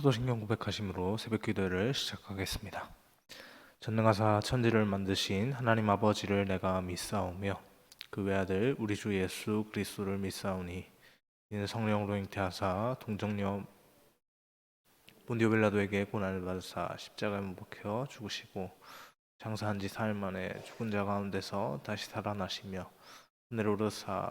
사도신경 고백하심으로 새벽 기도를 시작하겠습니다. 전능하사 천지를 만드신 하나님 아버지를 내가 믿사오며 그 외아들 우리 주 예수 그리스도를 믿사오니 이는 성령으로 잉태하사 동정녀 본디오 빌라도에게 고난을 받으사 십자가에 못 박혀 죽으시고 장사한 지 사흘 만에 죽은 자 가운데서 다시 살아나시며 오르사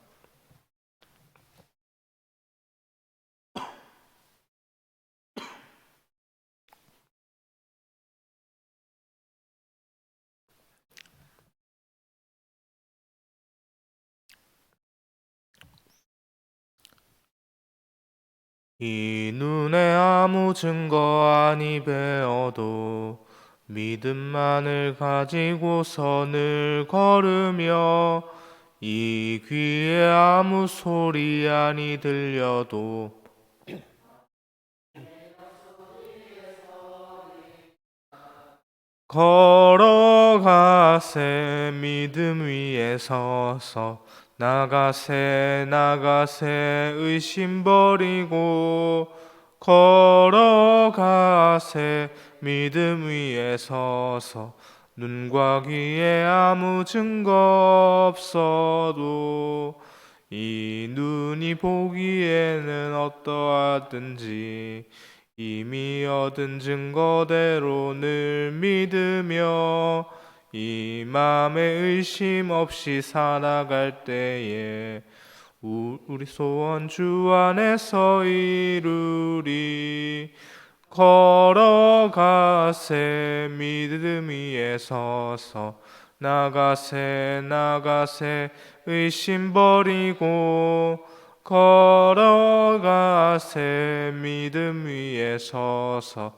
이 눈에 아무 증거 아니 배어도 믿음만을 가지고 선을 걸으며 이 귀에 아무 소리 아니 들려도 걸어가세 믿음 위에 서서 나가세 나가세 의심 버리고 걸어가세. 믿음 위에 서서 눈과 귀에 아무 증거 없어도 이 눈이 보기에는 어떠하든지 이미 얻은 증거대로 늘 믿으며 이 마음에 의심 없이 살아갈 때에 우- 우리 소원 주 안에서 이루리 걸어가세 믿음 위에 서서 나가세 나가세 의심 버리고 걸어가세 믿음 위에 서서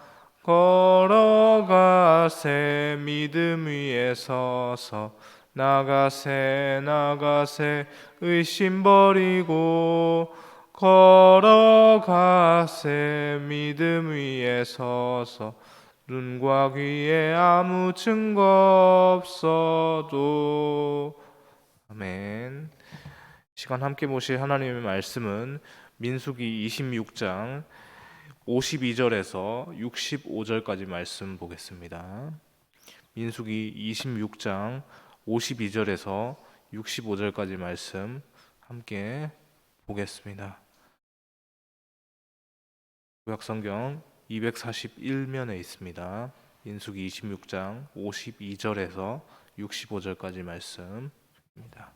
걸어가세 믿음 위에 서서. 나가세 나가세 의심 버리고. 걸어가세 믿음 위에 서서. 눈과 귀에 아무 증거 없어도. 아멘. 시간 함께 보실 하나님의 말씀은 민수기 26장 52절에서 65절까지 말씀 보겠습니다. 민수기 26장 52절에서 65절까지 말씀 함께 보겠습니다. 구약성경 241면에 있습니다. 민수기 26장 52절에서 65절까지 말씀입니다.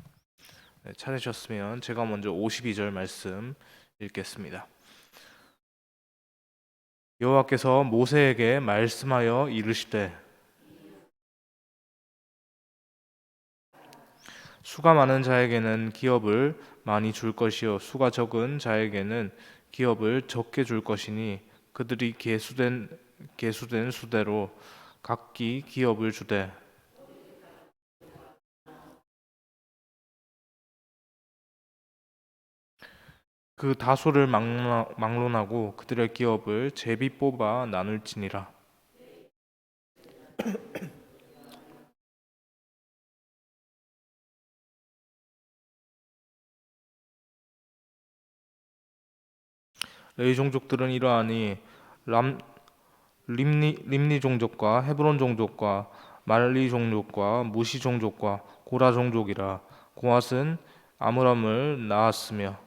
네, 찾으셨으면 제가 먼저 52절 말씀 읽겠습니다. 여호와께서 모세에게 말씀하여 이르시되 수가 많은 자에게는 기업을 많이 줄 것이요 수가 적은 자에게는 기업을 적게 줄 것이니 그들이 계수된 계수된 수대로 각기 기업을 주되 그 막론- 막론하고 그들의 기업을 제비 뽑아 나눌지니라. 레위 종족들은 이러하니 람 림니 림니 종족과 헤브론 종족과 말리 종족과 무시 종족과 고라 종족이라 고앗은 아므람을 낳았으며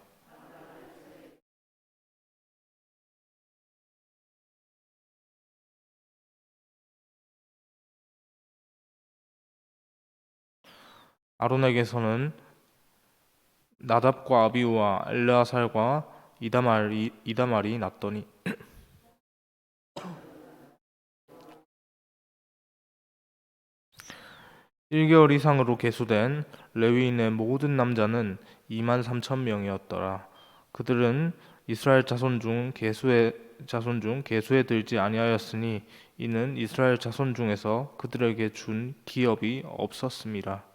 아론에게서는 나답과 아비우와 엘르아살과 이다말이 이다말이 났더니 일개월 이상으로 계수된 레위인의 모든 남자는 2만 3천 명이었더라. 그들은 이스라엘 자손 중 계수의 자손 중 계수에 들지 아니하였으니 이는 이스라엘 자손 중에서 그들에게 준 기업이 없었습니다.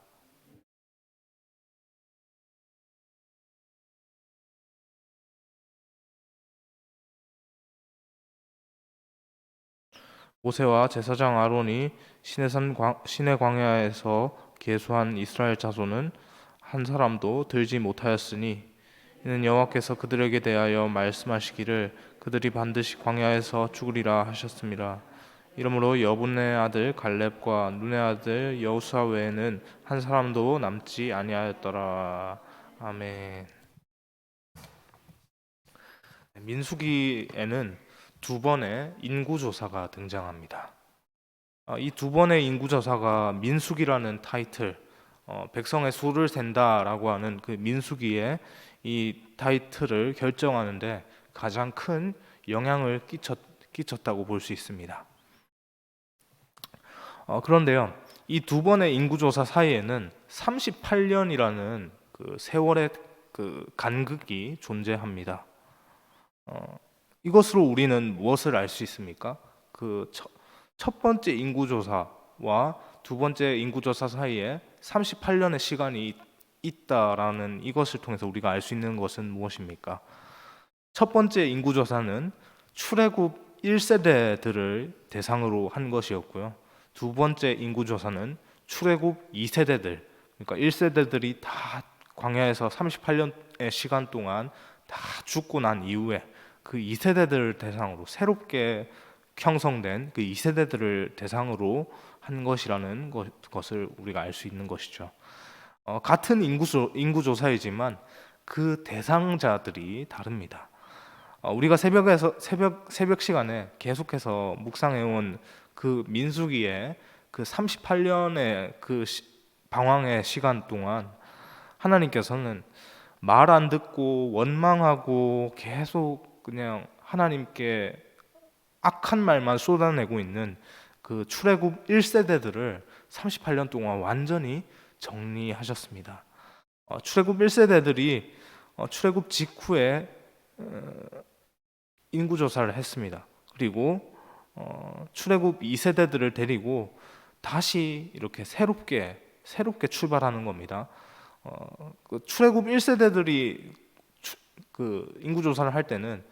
모세와 제사장 아론이 시내산 광, 시내 광야에서 계수한 이스라엘 자손은 한 사람도 들지 못하였으니 이는 여호와께서 그들에게 대하여 말씀하시기를 그들이 반드시 광야에서 죽으리라 하셨습니다. 이러므로 여분의 아들 갈렙과 눈의 아들 여우수아 외에는 한 사람도 남지 아니하였더라. 아멘. 민수기에는 두 번의 인구 조사가 등장합니다. 아, 이두 번의 인구 조사가 민수기라는 타이틀, 어, 백성의 수를 센다라고 하는 그 민수기의 이 타이틀을 결정하는데 가장 큰 영향을 끼쳤, 끼쳤 다고 볼 수 있습니다. 어, 그런데요, 이 두 번의 인구 조사 사이에는 38년이라는 그 세월의 그 간극이 존재합니다. 어, 이것으로 우리는 무엇을 알 수 있습니까? 그 첫 번째 인구 조사와 두 번째 인구 조사 사이에 38년의 시간이 있다라는 이것을 통해서 우리가 알 수 있는 것은 무엇입니까? 첫 번째 인구 조사는 출애굽 1세대들을 대상으로 한 것이었고요. 두 번째 인구 조사는 출애굽 2세대들 그러니까 1세대들이 다 광야에서 38년의 시간 동안 다 죽고 난 이후에 그 2세대들을 대상으로 새롭게 형성된 그 2세대들을 대상으로 한 것이라는 것, 을 우리가 알 수 있는 것이죠. 어, 같은 인구조, 인구조사이지만 그 대상자들이 다릅니다. 어, 우리가 새벽에서 새벽 새벽 시간에 계속해서 묵상해온 그 민수기의 그 38년의 그 시, 방황의 시간 동안 하나님께서는 말 안 듣고 원망하고 계속 그냥 하나님께 악한 말만 쏟아내고 있는 그 출애굽 1세대들을 38년 동안 완전히 정리하셨습니다. 어, 출애굽 1세대들이 어, 출애굽 직후에 어, 인구 조사를 했습니다. 그리고 어, 출애굽 2세대들을 데리고 다시 이렇게 새롭게 새롭게 출발하는 겁니다. 어, 그 출애굽 1세대들이 추, 그 인구 조사를 할 때는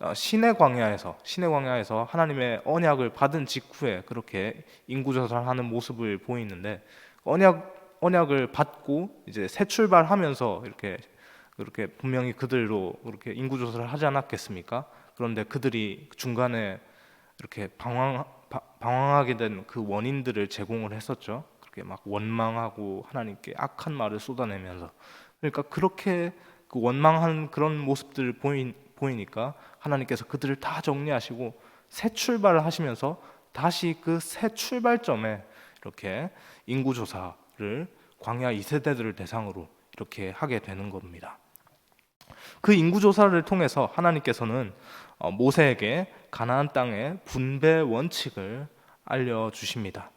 어, 신의 광야에서 신의 광야에서 하나님의 언약을 받은 직후에 그렇게 인구 조사를 하는 모습을 보이는데 언약 언약을 받고 이제 새 출발하면서 이렇게 그렇게 분명히 그들로 그렇게 인구 조사를 하지 않았겠습니까? 그런데 그들이 중간에 이렇게 방황 방황하게 된 그 원인들을 제공을 했었죠. 그렇게 막 원망하고 하나님께 악한 말을 쏟아내면서 그러니까 그렇게 그 원망한 그런 모습들을 보인 보이니까 하나님께서 그들을 다 정리하시고 새 출발을 하시면서 다시 그 새 출발점에 이렇게 인구 조사를 광야 2세대들을 대상으로 이렇게 하게 되는 겁니다. 그 인구 조사를 통해서 하나님께서는 어, 모세에게 가나안 땅의 분배 원칙을 알려 주십니다.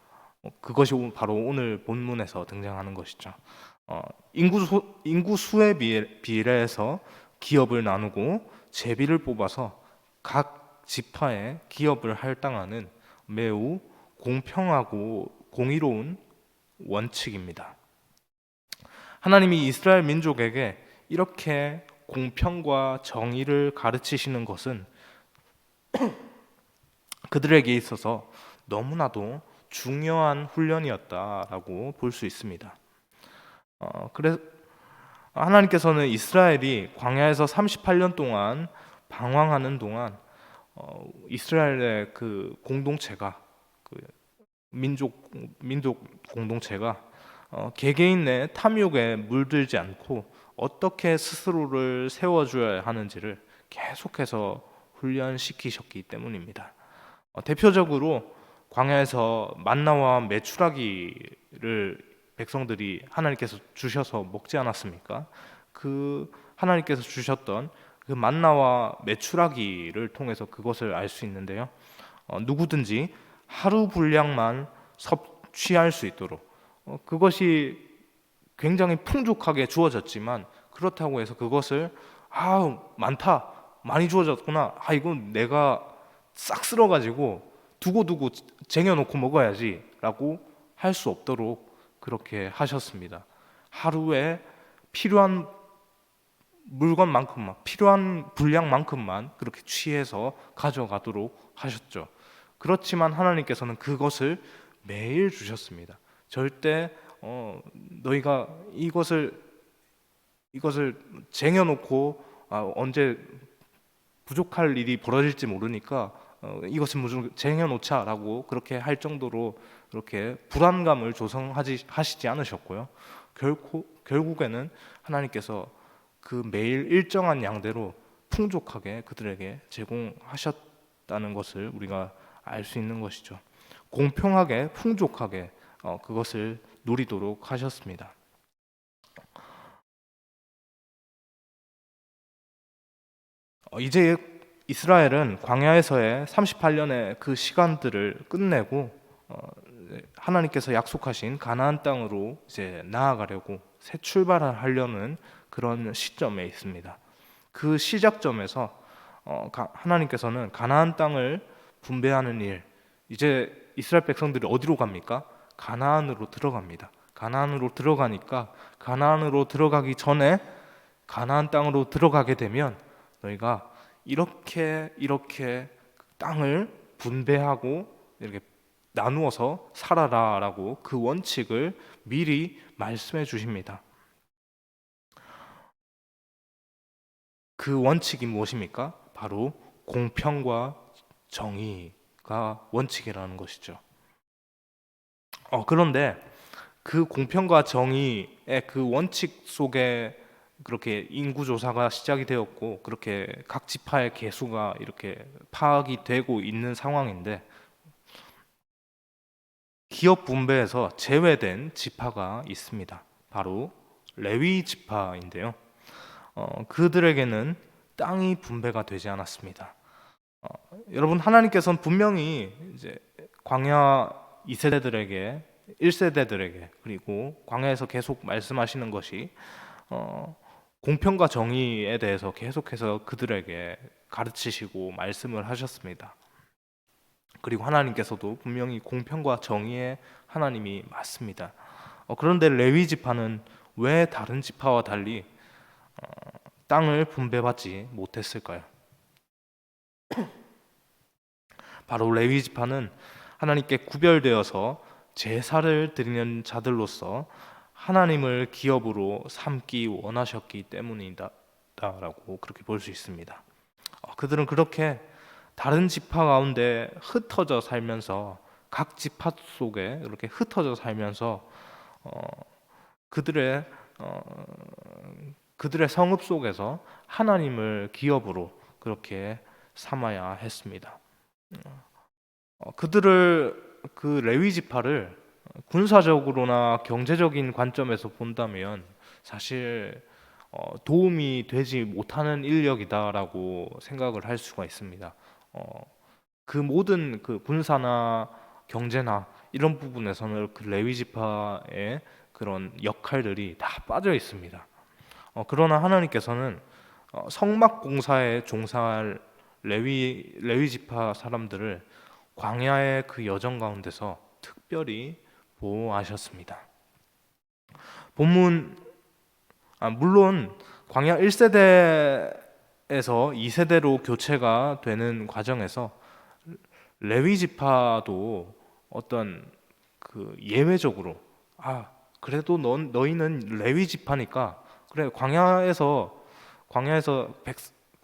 어, 그것이 바로 오늘 본문에서 등장하는 것이죠. 어, 인구 수, 인구 수에 비례해서 기업을 나누고 제비를 뽑아서 각 지파에 기업을 할당하는 매우 공평하고 공의로운 원칙입니다. 하나님이 이스라엘 민족에게 이렇게 공평과 정의를 가르치시는 것은 그들에게 있어서 너무나도 중요한 훈련이었다라고 볼 수 있습니다. 어, 그래 하나님께서는 이스라엘이 광야에서 38년 동안 방황하는 동안 어, 이스라엘의 그 공동체가 그 민족 민족 공동체가 어, 개개인 내 탐욕에 물들지 않고 어떻게 스스로를 세워줘야 하는지를 계속해서 훈련시키셨기 때문입니다. 어, 대표적으로 광야에서 만나와 메추라기를 백성들이 하나님께서 주셔서 먹지 않았습니까? 그 하나님께서 주셨던 그 만나와 메추라기를 통해서 그것을 알 수 있는데요. 어, 누구든지 하루 분량만 섭취할 수 있도록 어, 그것이 굉장히 풍족하게 주어졌지만 그렇다고 해서 그것을 아 많다 많이 주어졌구나 아 이건 내가 싹 쓸어가지고 두고두고 쟁여놓고 먹어야지라고 할 수 없도록 그렇게 하셨습니다. 하루에 필요한 물건만큼만 필요한 분량만큼만 그렇게 취해서 가져가도록 하셨죠. 그렇지만 하나님께서는 그것을 매일 주셨습니다. 절대 어, 너희가 이것을 이것을 쟁여놓고 아, 언제 부족할 일이 벌어질지 모르니까 어, 이것은 무조건 쟁여놓자라고 그렇게 할 정도로 그렇게 불안감을 조성하지 하시지 않으셨고요. 결코 결국에는 하나님께서 그 매일 일정한 양대로 풍족하게 그들에게 제공하셨다는 것을 우리가 알 수 있는 것이죠. 공평하게 풍족하게 어, 그것을 누리도록 하셨습니다. 어, 이제 이스라엘은 광야에서의 38년의 그 시간들을 끝내고 어, 하나님께서 약속하신 가나안 땅으로 이제 나아가려고 새 출발을 하려는 그런 시점에 있습니다. 그 시작점에서 어, 가, 하나님께서는 가나안 땅을 분배하는 일, 이제 이스라엘 백성들이 어디로 갑니까? 가나안으로 들어갑니다. 가나안으로 들어가니까 가나안으로 들어가기 전에 가나안 땅으로 들어가게 되면 너희가 이렇게 이렇게 땅을 분배하고 이렇게 나누어서 살아라라고 그 원칙을 미리 말씀해 주십니다. 그 원칙이 무엇입니까? 바로 공평과 정의가 원칙이라는 것이죠. 어, 그런데 그 공평과 정의의 그 원칙 속에 그렇게 인구 조사가 시작이 되었고 그렇게 각 지파의 개수가 이렇게 파악이 되고 있는 상황인데 기업 분배에서 제외된 지파가 있습니다. 바로 레위 지파인데요. 어, 그들에게는 땅이 분배가 되지 않았습니다. 어, 여러분 하나님께서는 분명히 이제 광야 2세대들에게 1세대들에게 그리고 광야에서 계속 말씀하시는 것이 어, 공평과 정의에 대해서 계속해서 그들에게 가르치시고 말씀을 하셨습니다. 그리고 하나님께서도 분명히 공평과 정의의 하나님이 맞습니다. 어, 그런데 레위 지파는 왜 다른 지파와 달리 어, 땅을 분배받지 못했을까요? 바로 레위 지파는 하나님께 구별되어서 제사를 드리는 자들로서 하나님을 기업으로 삼기 원하셨기 때문이다라고 그렇게 볼 수 있습니다. 어, 그들은 그렇게 다른 지파 가운데 흩어져 살면서 각 지파 속에 이렇게 흩어져 살면서 어, 그들의 어, 그들의 성읍 속에서 하나님을 기업으로 그렇게 삼아야 했습니다. 어, 그들을 그 레위 지파를 군사적으로나 경제적인 관점에서 본다면 사실 어, 도움이 되지 못하는 인력이다라고 생각을 할 수가 있습니다. 어, 그 모든 그 군사나 경제나 이런 부분에서는 그 레위 지파의 그런 역할들이 다 빠져 있습니다. 어, 그러나 하나님께서는 어, 성막 공사에 종사할 레위 레위 지파 사람들을 광야의 그 여정 가운데서 특별히 보호하셨습니다. 본문 아, 물론 광야 1세대 에서 2세대로 교체가 되는 과정에서 레위 지파도 어떤 그 예외적으로 아 그래도 넌 너희는 레위 지파니까 그래 광야에서 광야에서 백,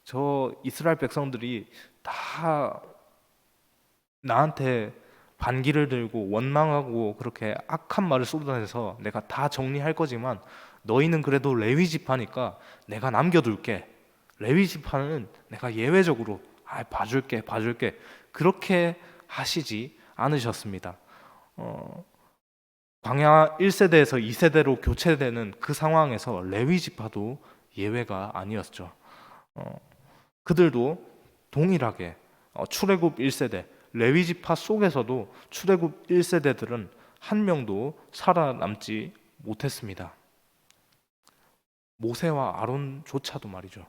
저 이스라엘 백성들이 다 나한테 반기를 들고 원망하고 그렇게 악한 말을 쏟아내서 내가 다 정리할 거지만 너희는 그래도 레위 지파니까 내가 남겨둘게. 레위 지파는 내가 예외적으로 아, 봐줄게, 봐줄게. 그렇게 하시지 않으셨습니다. 어, 광야 1세대에서 2세대로 교체되는 그 상황에서 레위 지파도 예외가 아니었죠. 어, 그들도 동일하게 어, 출애굽 1세대 레위 지파 속에서도 출애굽 1세대들은 한 명도 살아남지 못했습니다. 모세와 아론조차도 말이죠.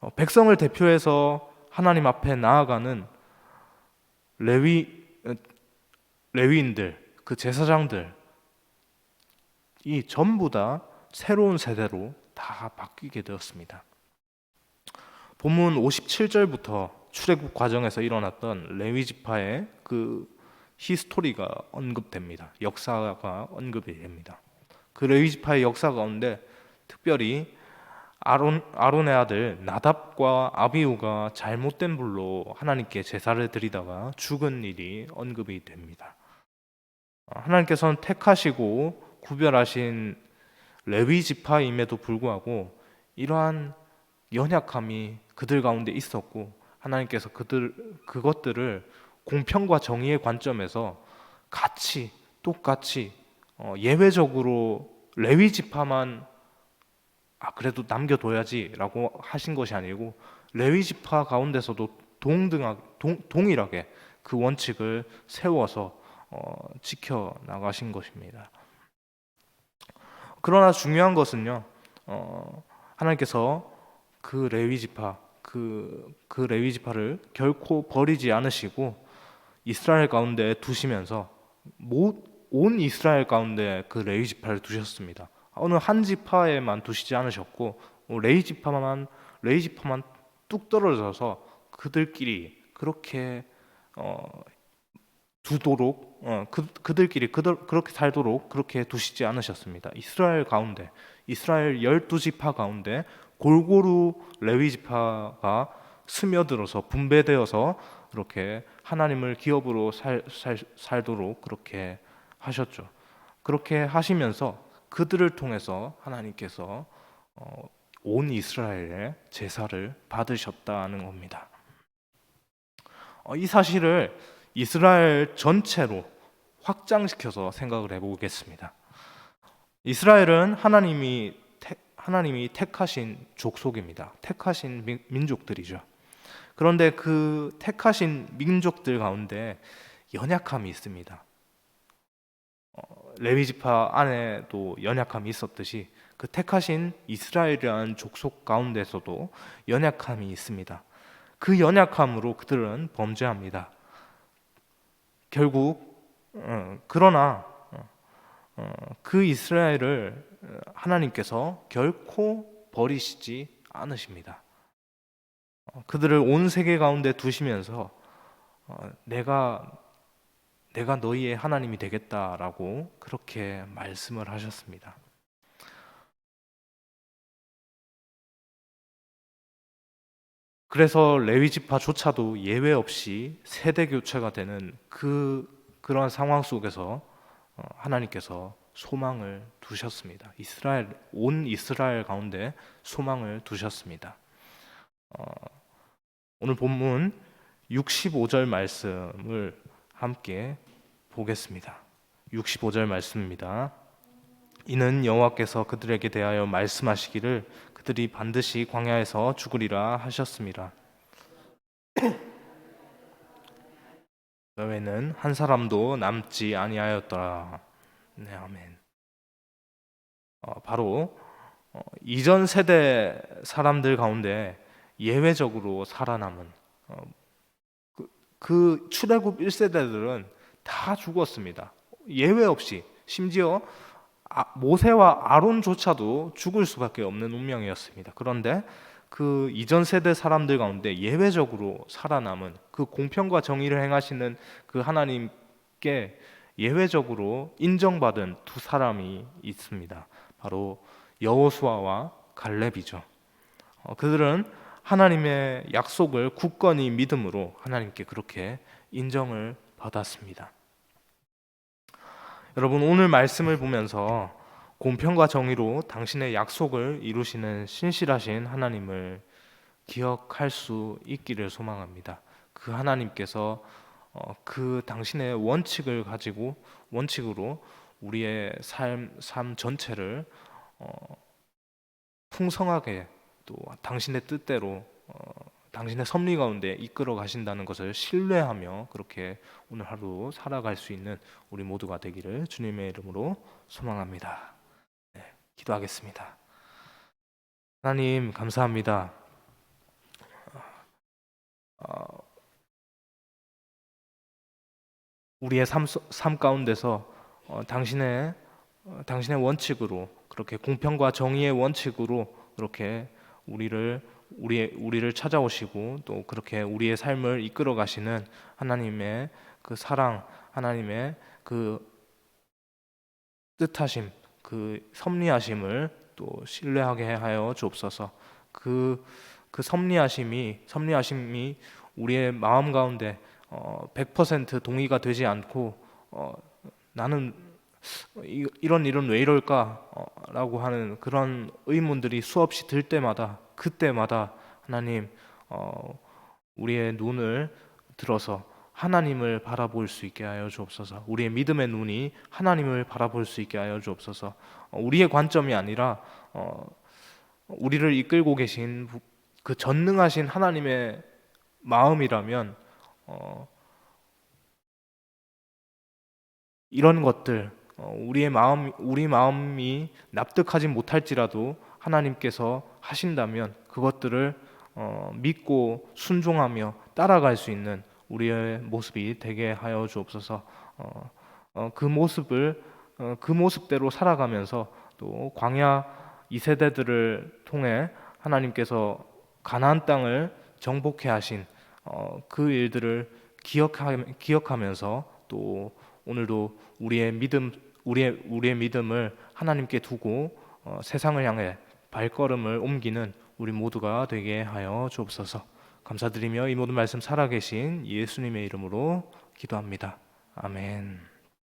어, 백성을 대표해서 하나님 앞에 나아가는 레위 어, 레위인들, 그 제사장들 이 전부 다 새로운 세대로 다 바뀌게 되었습니다. 본문 57절부터 출애굽 과정에서 일어났던 레위 지파의 그 히스토리가 언급됩니다. 역사가 언급이 됩니다. 그 레위 지파의 역사 가운데 특별히 아론 아론의 아들 나답과 아비우가 잘못된 불로 하나님께 제사를 드리다가 죽은 일이 언급이 됩니다. 하나님께서는 택하시고 구별하신 레위 지파임에도 불구하고 이러한 연약함이 그들 가운데 있었고 하나님께서 그들 그것들을 공평과 정의의 관점에서 같이 똑같이 어, 예외적으로 레위 지파만 아 그래도 남겨둬야지라고 하신 것이 아니고 레위 지파 가운데서도 동등하 동, 동일하게 그 원칙을 세워서 어, 지켜 나가신 것입니다. 그러나 중요한 것은요, 어, 하나님께서 그 레위 지파, 그, 그 레위 지파를 결코 버리지 않으시고 이스라엘 가운데 두시면서 모, 온 이스라엘 가운데 그 레위 지파를 두셨습니다. 어느 한 지파에만 두시지 않으셨고 어, 레위 지파만 레위 지파만 뚝 떨어져서 그들끼리 그렇게 어, 두도록 어, 그, 그들끼리 그들, 그렇게 살도록 그렇게 두시지 않으셨습니다. 이스라엘 가운데 이스라엘 열두 지파 가운데 골고루 레위 지파가 스며들어서 분배되어서 이렇게 하나님을 기업으로 살, 살, 살도록 그렇게 하셨죠. 그렇게 하시면서 그들을 통해서 하나님께서 어, 온 이스라엘의 제사를 받으셨다는 겁니다. 어, 이 사실을 이스라엘 전체로 확장시켜서 생각을 해보겠습니다. 이스라엘은 하나님이 택, 하나님이 택하신 족속입니다. 택하신 민, 민족들이죠. 그런데 그 택하신 민족들 가운데 연약함이 있습니다. 어, 레위 지파 안에도 연약함이 있었듯이 그 택하신 이스라엘이라는 족속 가운데서도 연약함이 있습니다. 그 연약함으로 그들은 범죄합니다. 결국 어, 그러나 어, 어, 그 이스라엘을 하나님께서 결코 버리시지 않으십니다. 그들을 온 세계 가운데 두시면서 내가 내가 너희의 하나님이 되겠다라고 그렇게 말씀을 하셨습니다. 그래서 레위 지파조차도 예외 없이 세대 교체가 되는 그 그러한 상황 속에서 어, 하나님께서 소망을 두셨습니다. 이스라엘 온 이스라엘 가운데 소망을 두셨습니다. 어, 오늘 본문 65절 말씀을 함께 보겠습니다. 65절 말씀입니다. 이는 여호와께서 그들에게 대하여 말씀하시기를 그들이 반드시 광야에서 죽으리라 하셨습니다. 너희는 한 사람도 남지 아니하였더라. 네, 아멘. 어, 바로 어, 이전 세대 사람들 가운데 예외적으로 살아남은 어, 그, 그 출애굽 1세대들은 다 죽었습니다. 예외 없이 심지어 아, 모세와 아론조차도 죽을 수밖에 없는 운명이었습니다. 그런데 그 이전 세대 사람들 가운데 예외적으로 살아남은 그 공평과 정의를 행하시는 그 하나님께 예외적으로 인정받은 두 사람이 있습니다. 바로 여호수아와 갈렙이죠. 어, 그들은 하나님의 약속을 굳건히 믿음으로 하나님께 그렇게 인정을 받았습니다. 여러분 오늘 말씀을 보면서 공평과 정의로 당신의 약속을 이루시는 신실하신 하나님을 기억할 수 있기를 소망합니다. 그 하나님께서 어, 그 당신의 원칙을 가지고 원칙으로 우리의 삶, 삶 전체를 어, 풍성하게 또 당신의 뜻대로 어, 당신의 섭리 가운데 이끌어 가신다는 것을 신뢰하며 그렇게 오늘 하루 살아갈 수 있는 우리 모두가 되기를 주님의 이름으로 소망합니다. 네, 기도하겠습니다. 하나님 감사합니다. 어, 우리의 삶, 속- 삶 가운데서 어, 당신의 어, 당신의 원칙으로 그렇게 공평과 정의의 원칙으로 그렇게 우리를 우리 우리를 찾아오시고 또 그렇게 우리의 삶을 이끌어 가시는 하나님의 그 사랑, 하나님의 그 뜻하심, 그 섭리하심을 또 신뢰하게 하여 주옵소서. 그, 그 섭리하심이 섭리하심이 우리의 마음 가운데 어, 100% 동의가 되지 않고 어, 나는 이, 이런 일은 왜 이럴까? 어, 라고 하는 그런 의문들이 수없이 들 때마다 그때마다 하나님 어, 우리의 눈을 들어서 하나님을 바라볼 수 있게 하여 주옵소서. 우리의 믿음의 눈이 하나님을 바라볼 수 있게 하여 주옵소서. 어, 우리의 관점이 아니라 어, 우리를 이끌고 계신 부- 그 전능하신 하나님의 마음이라면 어, 이런 것들 어, 우리의 마음 우리 마음이 납득하지 못할지라도 하나님께서 하신다면 그것들을 어, 믿고 순종하며 따라갈 수 있는 우리의 모습이 되게 하여 주옵소서. 어, 어, 그 모습을 어, 그 모습대로 살아가면서 또 광야 이 세대들을 통해 하나님께서 가나안 땅을 정복해 하신 어, 그 일들을 기억하, 기억하면서 또 오늘도 우리의 믿음 우리의 우리의 믿음을 하나님께 두고 어, 세상을 향해 발걸음을 옮기는 우리 모두가 되게 하여 주옵소서. 감사드리며 이 모든 말씀 살아계신 예수님의 이름으로 기도합니다. 아멘.